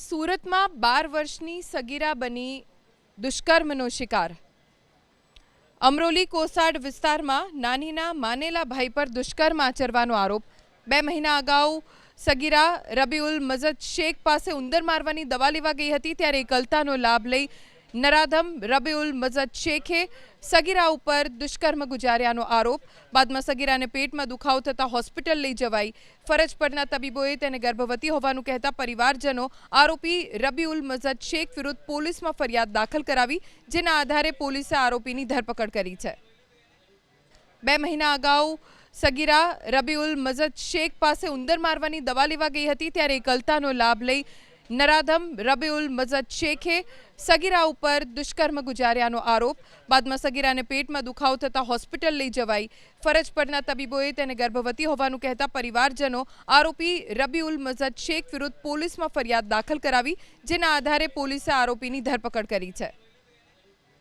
સુરતમાં બાર વર્ષની સગીરા બની દુષ્કર્મનો શિકાર. અમરોલી કોસાડ વિસ્તારમાં નાનીના માનેલા ભાઈ પર દુષ્કર્મ આચરવાનો આરોપ. બે મહિના અગાઉ સગીરા રબીઉલ મઝદ શેખ પાસે ઉંદર મારવાની દવા લેવા ગઈ હતી, ત્યારે એકલતાનો લાભ લઈ નરાધમ રબીઉલ મઝદ શેખે સગીરા ઉપર દુષ્કર્મ ગુજાર્યાનો આરોપ. બાદમાં સગીરાને પેટમાં દુખાવો થતાં હોસ્પિટલ લઈ જવાઈ. ફરજ પરના તબીબોએ તેને ગર્ભવતી હોવાનું કહેતા પરિવારજનો આરોપી રબીઉલ મઝદ શેખ વિરુદ્ધ પોલીસમાં ફરિયાદ દાખલ કરાવી, જેના આધારે પોલીસે આરોપીની ધરપકડ કરી છે. બે મહિના અગાઉ સગીરા રબીઉલ મઝદ શેખ પાસે ઉંદર મારવાની દવા લેવા ગઈ હતી, ત્યારે એકલતાનો લાભ લઈ નરાધમ, રબીઉલ મજદ શેખે સગીરા ઉપર દુષ્કર્મ ગુજાર્યાનો આરોપ. બાદમાં સગીરાને પેટમાં દુખાવો થતાં હોસ્પિટલ લઈ જવાઈ. ફરજ પરના તબીબોએ તેને ગર્ભવતી હોવાનું કહેતા પરિવારજનો આરોપી રબીઉલ મજદ શેખ વિરુદ્ધ પોલીસમાં ફરિયાદ દાખલ કરાવી, જેના આધારે પોલીસે આરોપીની ધરપકડ કરી છે.